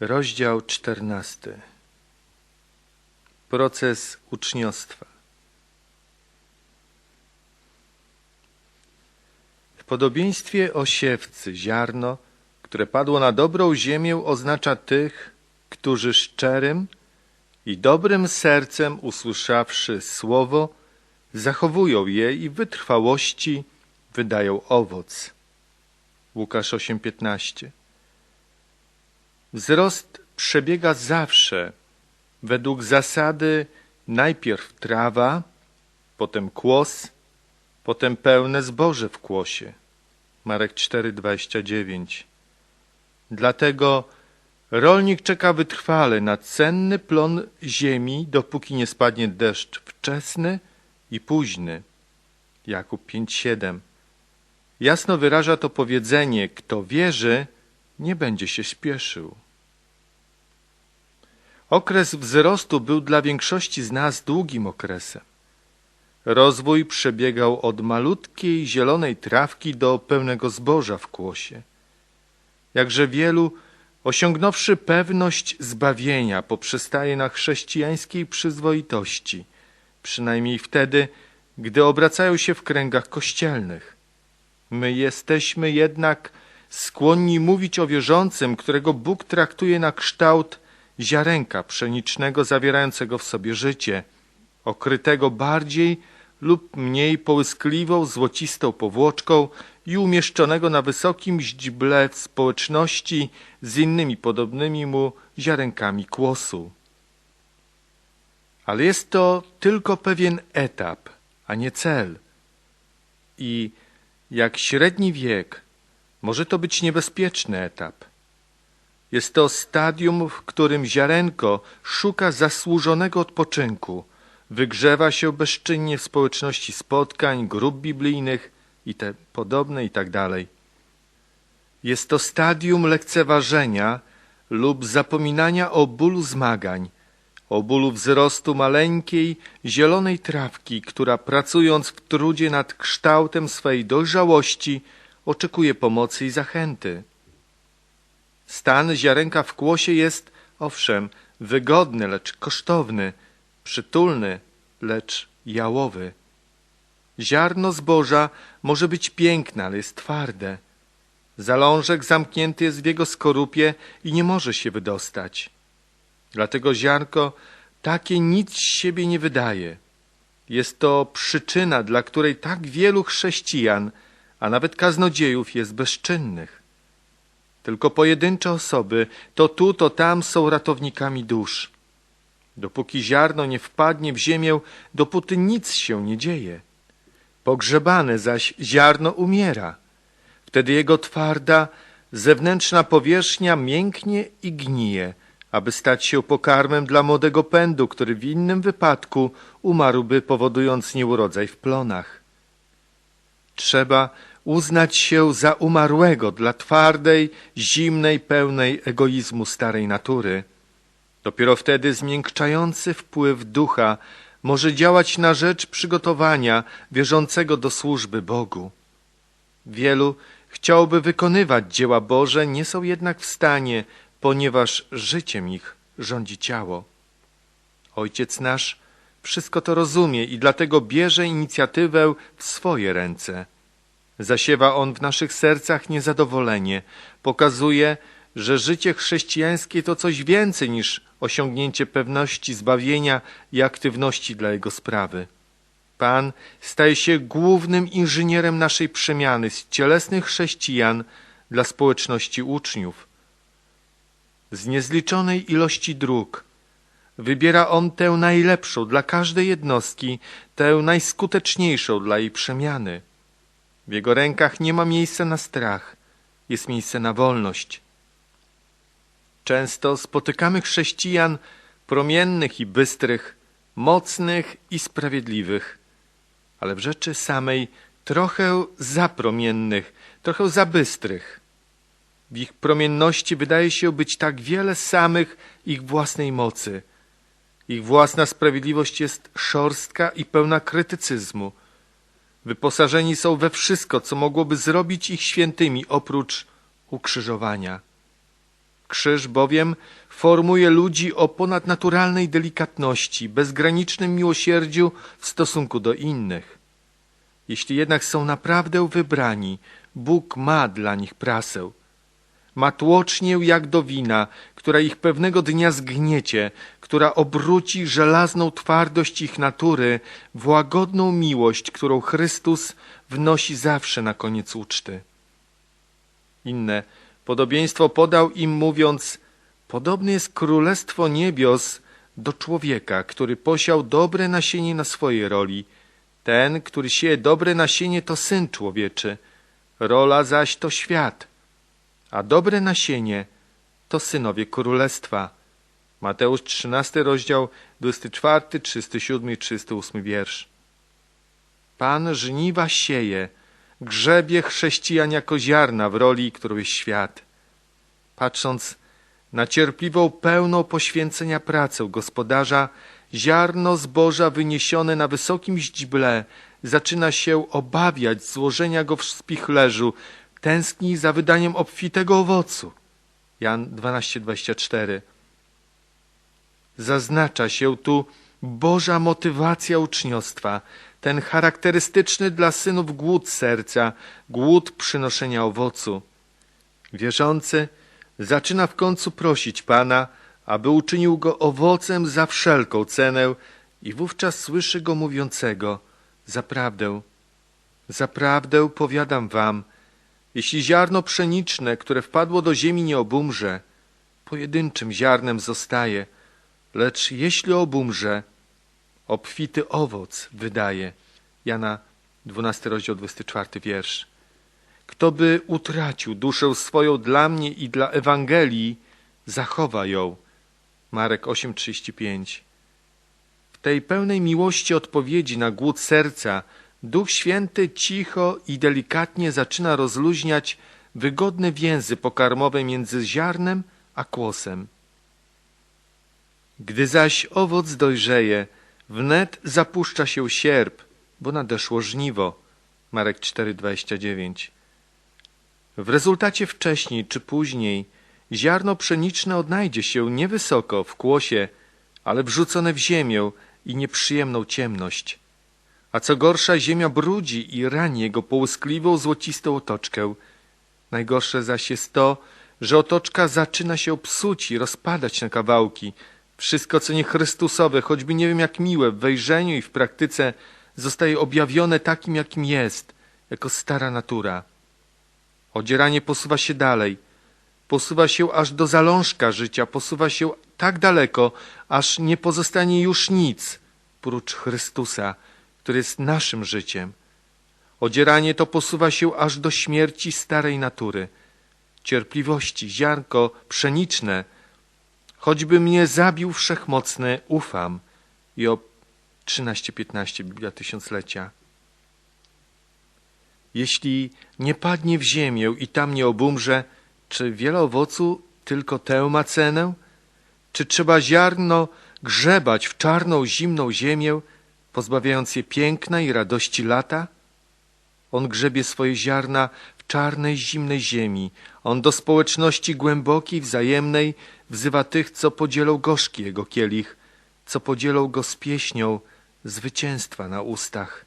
Rozdział czternasty. Proces uczniostwa. W podobieństwie o siewcy ziarno, które padło na dobrą ziemię, oznacza tych, którzy szczerym i dobrym sercem usłyszawszy słowo, zachowują je i w wytrwałości wydają owoc. Łukasz 8:15. Wzrost przebiega zawsze według zasady najpierw trawa, potem kłos, potem pełne zboże w kłosie. Marek 4:29. Dlatego rolnik czeka wytrwale na cenny plon ziemi, dopóki nie spadnie deszcz wczesny i późny. Jakub 5:7. Jasno wyraża to powiedzenie: kto wierzy, nie będzie się śpieszył. Okres wzrostu był dla większości z nas długim okresem. Rozwój przebiegał od malutkiej zielonej trawki do pełnego zboża w kłosie. Jakże wielu, osiągnąwszy pewność zbawienia, poprzestaje na chrześcijańskiej przyzwoitości, przynajmniej wtedy, gdy obracają się w kręgach kościelnych. My jesteśmy jednak skłonni mówić o wierzącym, którego Bóg traktuje na kształt ziarenka pszenicznego zawierającego w sobie życie, okrytego bardziej lub mniej połyskliwą, złocistą powłoczką i umieszczonego na wysokim źdźble w społeczności z innymi podobnymi mu ziarenkami kłosu. Ale jest to tylko pewien etap, a nie cel. I jak średni wiek, może to być niebezpieczny etap. Jest to stadium, w którym ziarenko szuka zasłużonego odpoczynku, wygrzewa się bezczynnie w społeczności spotkań, grup biblijnych i te podobne i tak. Jest to stadium lekceważenia lub zapominania o bólu zmagań, o bólu wzrostu maleńkiej, zielonej trawki, która pracując w trudzie nad kształtem swej dojrzałości oczekuje pomocy i zachęty. Stan ziarenka w kłosie jest, owszem, wygodny, lecz kosztowny, przytulny, lecz jałowy. Ziarno zboża może być piękne, ale jest twarde. Zalążek zamknięty jest w jego skorupie i nie może się wydostać. Dlatego ziarnko takie nic z siebie nie wydaje. Jest to przyczyna, dla której tak wielu chrześcijan, a nawet kaznodziejów jest bezczynnych. Tylko pojedyncze osoby, to tu, to tam są ratownikami dusz. Dopóki ziarno nie wpadnie w ziemię, dopóty nic się nie dzieje. Pogrzebane zaś ziarno umiera. Wtedy jego twarda, zewnętrzna powierzchnia mięknie i gnije, aby stać się pokarmem dla młodego pędu, który w innym wypadku umarłby, powodując nieurodzaj w plonach. Trzeba uznać się za umarłego dla twardej, zimnej, pełnej egoizmu starej natury. Dopiero wtedy zmiękczający wpływ ducha może działać na rzecz przygotowania wierzącego do służby Bogu. Wielu chciałoby wykonywać dzieła Boże, nie są jednak w stanie, ponieważ życiem ich rządzi ciało. Ojciec nasz wszystko to rozumie i dlatego bierze inicjatywę w swoje ręce. Zasiewa on w naszych sercach niezadowolenie, pokazuje, że życie chrześcijańskie to coś więcej niż osiągnięcie pewności zbawienia i aktywności dla jego sprawy. Pan staje się głównym inżynierem naszej przemiany z cielesnych chrześcijan dla społeczności uczniów. Z niezliczonej ilości dróg wybiera on tę najlepszą dla każdej jednostki, tę najskuteczniejszą dla jej przemiany. W jego rękach nie ma miejsca na strach, jest miejsce na wolność. Często spotykamy chrześcijan promiennych i bystrych, mocnych i sprawiedliwych, ale w rzeczy samej trochę za promiennych, trochę za bystrych. W ich promienności wydaje się być tak wiele samych ich własnej mocy. Ich własna sprawiedliwość jest szorstka i pełna krytycyzmu. Wyposażeni są we wszystko, co mogłoby zrobić ich świętymi, oprócz ukrzyżowania. Krzyż bowiem formuje ludzi o ponadnaturalnej delikatności, bezgranicznym miłosierdziu w stosunku do innych. Jeśli jednak są naprawdę wybrani, Bóg ma dla nich prasę. Ma tłocznię jak do wina, która ich pewnego dnia zgniecie, która obróci żelazną twardość ich natury w łagodną miłość, którą Chrystus wnosi zawsze na koniec uczty. Inne podobieństwo podał im mówiąc, podobne jest królestwo niebios do człowieka, który posiał dobre nasienie na swojej roli. Ten, który sieje dobre nasienie, to syn człowieczy, rola zaś to świat, a dobre nasienie to synowie królestwa. Mateusz 13 rozdział 24, 37 i 308 wiersz. Pan żniwa sieje, grzebie chrześcijan jako ziarna w roli, którą jest świat. Patrząc na cierpliwą, pełną poświęcenia pracę gospodarza, ziarno zboża wyniesione na wysokim źdźble zaczyna się obawiać złożenia go w spichlerzu, tęskni za wydaniem obfitego owocu. Jan 12:24. Zaznacza się tu Boża motywacja uczniostwa, ten charakterystyczny dla synów głód serca, głód przynoszenia owocu. Wierzący zaczyna w końcu prosić Pana, aby uczynił go owocem za wszelką cenę i wówczas słyszy go mówiącego Zaprawdę, zaprawdę powiadam wam, jeśli ziarno pszeniczne, które wpadło do ziemi nie obumrze, pojedynczym ziarnem zostaje, lecz jeśli obumrze, obfity owoc wydaje. Jana 12 rozdział 24 wiersz. Kto by utracił duszę swoją dla mnie i dla Ewangelii, zachowa ją. Marek 8:35. W tej pełnej miłości odpowiedzi na głód serca Duch Święty cicho i delikatnie zaczyna rozluźniać wygodne więzy pokarmowe między ziarnem a kłosem. Gdy zaś owoc dojrzeje, wnet zapuszcza się sierp, bo nadeszło żniwo. Marek 4:29. W rezultacie wcześniej czy później ziarno pszeniczne odnajdzie się niewysoko w kłosie, ale wrzucone w ziemię i nieprzyjemną ciemność. A co gorsza, ziemia brudzi i rani jego połyskliwą, złocistą otoczkę. Najgorsze zaś jest to, że otoczka zaczyna się psuć i rozpadać na kawałki. Wszystko, co nie Chrystusowe, choćby nie wiem jak miłe, w wejrzeniu i w praktyce, zostaje objawione takim, jakim jest, jako stara natura. Odzieranie posuwa się dalej, posuwa się aż do zalążka życia, posuwa się tak daleko, aż nie pozostanie już nic prócz Chrystusa, który jest naszym życiem. Odzieranie to posuwa się aż do śmierci starej natury, cierpliwości, ziarnko pszeniczne. Choćby mnie zabił wszechmocny, ufam. Job 13-15, Biblia Tysiąclecia. Jeśli nie padnie w ziemię i tam nie obumrze, czy wiele owocu tylko tę ma cenę? Czy trzeba ziarno grzebać w czarną, zimną ziemię, pozbawiając je piękna i radości lata? On grzebie swoje ziarna czarnej, zimnej ziemi. On do społeczności głębokiej, wzajemnej wzywa tych, co podzielą gorzki jego kielich, co podzielą go z pieśnią zwycięstwa na ustach.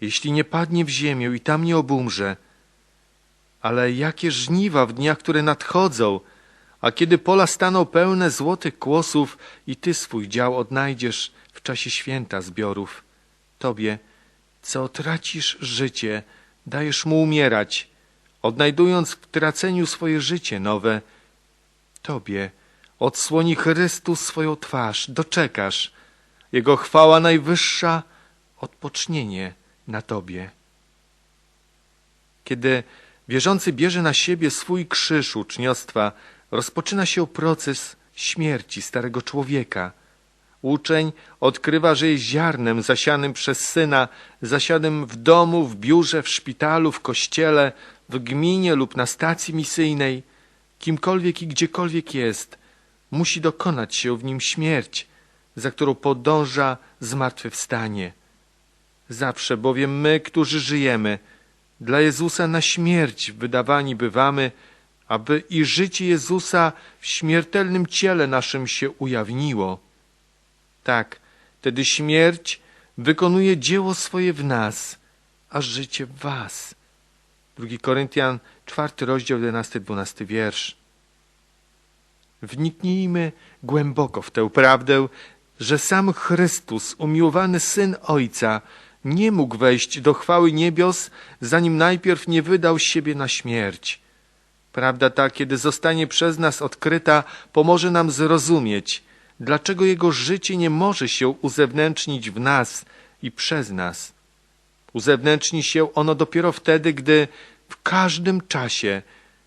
Jeśli nie padnie w ziemię i tam nie obumrze, ale jakie żniwa w dniach, które nadchodzą, a kiedy pola staną pełne złotych kłosów i ty swój dział odnajdziesz w czasie święta zbiorów. Tobie, co tracisz życie, dajesz mu umierać, odnajdując w traceniu swoje życie nowe. Tobie odsłoni Chrystus swoją twarz, doczekasz. Jego chwała najwyższa, odpocznienie na Tobie. Kiedy wierzący bierze na siebie swój krzyż uczniostwa, rozpoczyna się proces śmierci starego człowieka. Uczeń odkrywa, że jest ziarnem zasianym przez syna, zasianym w domu, w biurze, w szpitalu, w kościele, w gminie lub na stacji misyjnej. Kimkolwiek i gdziekolwiek jest, musi dokonać się w nim śmierć, za którą podąża zmartwychwstanie. Zawsze bowiem my, którzy żyjemy, dla Jezusa na śmierć wydawani bywamy, aby i życie Jezusa w śmiertelnym ciele naszym się ujawniło. Tak, wtedy śmierć wykonuje dzieło swoje w nas, a życie w was. 2 Koryntian, czwarty rozdział, 11-12 wiersz. Wniknijmy głęboko w tę prawdę, że sam Chrystus, umiłowany Syn Ojca, nie mógł wejść do chwały niebios, zanim najpierw nie wydał siebie na śmierć. Prawda ta, kiedy zostanie przez nas odkryta, pomoże nam zrozumieć, dlaczego Jego życie nie może się uzewnętrznić w nas i przez nas. Uzewnętrzni się ono dopiero wtedy, gdy w każdym czasie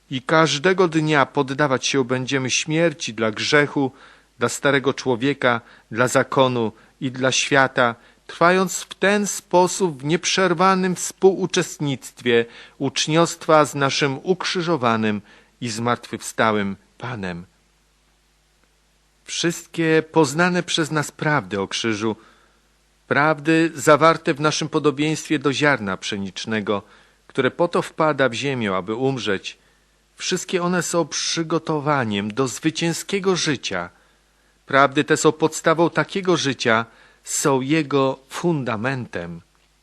i każdego dnia poddawać się będziemy śmierci dla grzechu, dla starego człowieka, dla zakonu i dla świata, trwając w ten sposób w nieprzerwanym współuczestnictwie uczniostwa z naszym ukrzyżowanym i zmartwychwstałym Panem. Wszystkie poznane przez nas prawdy o krzyżu, prawdy zawarte w naszym podobieństwie do ziarna pszenicznego, które po to wpada w ziemię, aby umrzeć, wszystkie one są przygotowaniem do zwycięskiego życia. Prawdy te są podstawą takiego życia, są jego fundamentem.